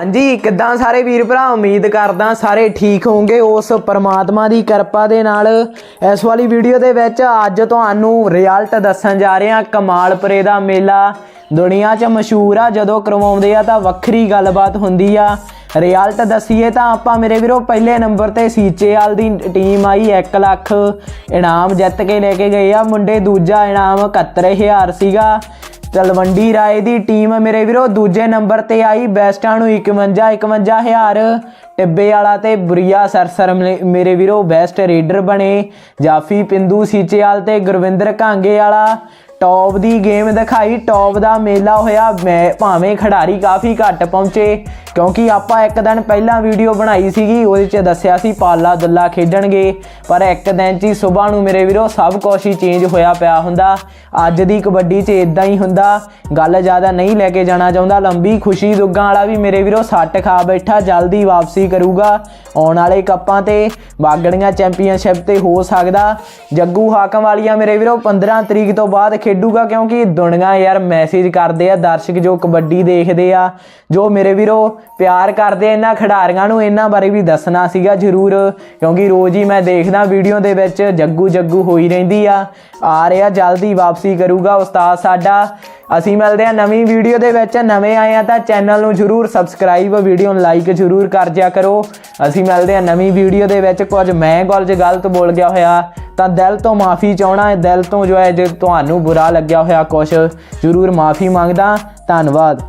ਹਾਂਜੀ, ਕਿੱਦਾਂ ਸਾਰੇ ਵੀਰ ਭਰਾ? ਉਮੀਦ ਕਰਦਾ ਸਾਰੇ ਠੀਕ ਹੋਵੋਗੇ। ਉਸ ਪਰਮਾਤਮਾ ਦੀ ਕਿਰਪਾ ਦੇ ਨਾਲ ਇਸ ਵਾਲੀ ਵੀਡੀਓ ਦੇ ਵਿੱਚ ਅੱਜ ਤੁਹਾਨੂੰ ਰਿਜ਼ਲਟ ਦੱਸਣ ਜਾ ਰਹੇ ਹਾਂ। ਕਮਾਲਪੁਰੇ ਦਾ ਮੇਲਾ ਦੁਨੀਆ 'ਚ ਮਸ਼ਹੂਰ ਆ। ਜਦੋਂ ਕਰਵਾਉਂਦੇ ਆ ਤਾਂ ਵੱਖਰੀ ਗੱਲਬਾਤ ਹੁੰਦੀ ਆ। ਰਿਜ਼ਲਟ ਦਸੀਏ ਤਾਂ ਆਪਾਂ ਮੇਰੇ ਵੀਰੋ, ਪਹਿਲੇ ਨੰਬਰ ਤੇ ਸੀਚੇਵਾਲ ਦੀ ਟੀਮ ਆਈ। 1 ਲੱਖ ਇਨਾਮ ਜਿੱਤ ਕੇ ਲੈ ਕੇ ਗਏ ਆ। ਮੁੰਡੇ ਦੂਜਾ ਇਨਾਮ 71000 ਸੀਗਾ। ਤਲਵੰਡੀ ਰਾਏ ਦੀ ਟੀਮ ਮੇਰੇ ਵੀਰੋ, ਦੂਜੇ ਨੰਬਰ ਤੇ ਆਈ ਬੈਸਟਾਂ ਨੂੰ 51 51000 ਟਿੱਬੇ ਵਾਲਾ ਤੇ ਬੁਰੀਆ ਸਰਸਰ ਮੇਰੇ ਵੀਰੋ ਬੈਸਟ ਰੇਡਰ ਬਣੇ। ਜਾਫੀ ਪਿੰਦੂ ਸੀਚੇਵਾਲ ਤੇ ਗੁਰਵਿੰਦਰ ਕਾਂਗੇ ਵਾਲਾ। ਟੌਪ ਦੀ ਗੇਮ ਦਿਖਾਈ, ਟੌਪ ਦਾ ਮੇਲਾ ਹੋਇਆ। ਮੈਂ ਭਾਵੇਂ ਖਿਡਾਰੀ ਕਾਫੀ ਘੱਟ ਪਹੁੰਚੇ। ਕਿਉਂਕਿ ਆਪਾਂ ਇੱਕ ਦਿਨ ਪਹਿਲਾਂ ਵੀਡੀਓ ਬਣਾਈ ਸੀਗੀ, ਉਹਦੇ 'ਚ ਦੱਸਿਆ ਸੀ ਪਾਲਾ ਦੁੱਲਾ ਖੇਡਣਗੇ। ਪਰ ਇੱਕ ਦਿਨ 'ਚ ਹੀ ਸਵੇਰ ਨੂੰ ਮੇਰੇ ਵੀਰੋ ਸਭ ਕੁਛ ਹੀ ਚੇਂਜ ਹੋਇਆ ਪਿਆ ਹੁੰਦਾ। ਅੱਜ ਦੀ ਕਬੱਡੀ 'ਚ ਇਦਾਂ ਹੀ ਹੁੰਦਾ। ਗੱਲ ਜ਼ਿਆਦਾ ਨਹੀਂ ਲੈ ਕੇ ਜਾਣਾ ਚਾਹੁੰਦਾ। ਲੰਬੀ ਖੁਸ਼ੀ ਦੁੱਗਾਂ ਵਾਲਾ ਵੀ ਮੇਰੇ ਵੀਰੋ ਸੱਟ ਖਾ ਬੈਠਾ, ਜਲਦੀ ਵਾਪਸੀ ਕਰੂਗਾ। ਆਉਣ ਵਾਲੇ ਕੱਪਾਂ ਤੇ ਬਾਗੜੀਆਂ ਚੈਂਪੀਅਨਸ਼ਿਪ ਤੇ ਹੋ ਸਕਦਾ। ਜੱਗੂ ਹਾਕਮ ਵਾਲੀਆ ਮੇਰੇ ਵੀਰੋ 15 ਤਰੀਕ ਤੋਂ ਬਾਅਦ ਖੇਡੂਗਾ ਕਿਉਂਕਿ ਦੁਨੀਆ ਯਾਰ ਮੈਸੇਜ ਕਰਦੇ ਆ, ਦਰਸ਼ਕ ਜੋ ਕਬੱਡੀ ਦੇਖਦੇ ਆ, ਜੋ ਮੇਰੇ ਵੀਰੋ ਪਿਆਰ ਕਰਦੇ ਇਹਨਾਂ ਖਿਡਾਰੀਆਂ ਨੂੰ, ਇਹਨਾਂ ਬਾਰੇ ਵੀ ਦੱਸਣਾ ਸੀਗਾ ਜ਼ਰੂਰ, ਕਿਉਂਕਿ ਰੋਜ਼ ਹੀ ਮੈਂ ਦੇਖਦਾ ਵੀਡੀਓ ਦੇ ਵਿੱਚ, ਜੱਗੂ ਜੱਗੂ ਹੋਈ ਰਹਿੰਦੀ ਆ ਆ ਰਿਹਾ, ਜਲਦੀ ਵਾਪਸੀ ਕਰੂਗਾ ਉਸਤਾਦ ਸਾਡਾ। ਅਸੀਂ ਮਿਲਦੇ ਆ ਨਵੀਂ ਵੀਡੀਓ ਦੇ ਵਿੱਚ, ਨਵੇਂ ਆਏ ਆ ਤਾਂ ਚੈਨਲ ਨੂੰ ਜਰੂਰ ਸਬਸਕ੍ਰਾਈਬ ਵੀਡੀਓ ਨੂੰ ਲਾਈਕ ਜਰੂਰ ਕਰ ਜਿਆ ਕਰੋ। ਅਸੀਂ ਮਿਲਦੇ ਆ ਨਵੀਂ ਵੀਡੀਓ ਦੇ ਵਿੱਚ, ਕੁਝ ਮੈਂ ਕੁਝ ਗਲਤ ਬੋਲ ਗਿਆ ਹੋਇਆ, ਤਾਂ ਦਿਲ ਤੋਂ ਮਾਫੀ ਚਾਹਣਾ ਹੈ, ਦਿਲ ਤੋਂ ਜੋ ਹੈ, ਜੇ ਤੁਹਾਨੂੰ ਬੁਰਾ ਲੱਗਿਆ ਹੋਇਆ ਕੁਝ ਜਰੂਰ ਮਾਫੀ ਮੰਗਦਾ, ਧੰਨਵਾਦ।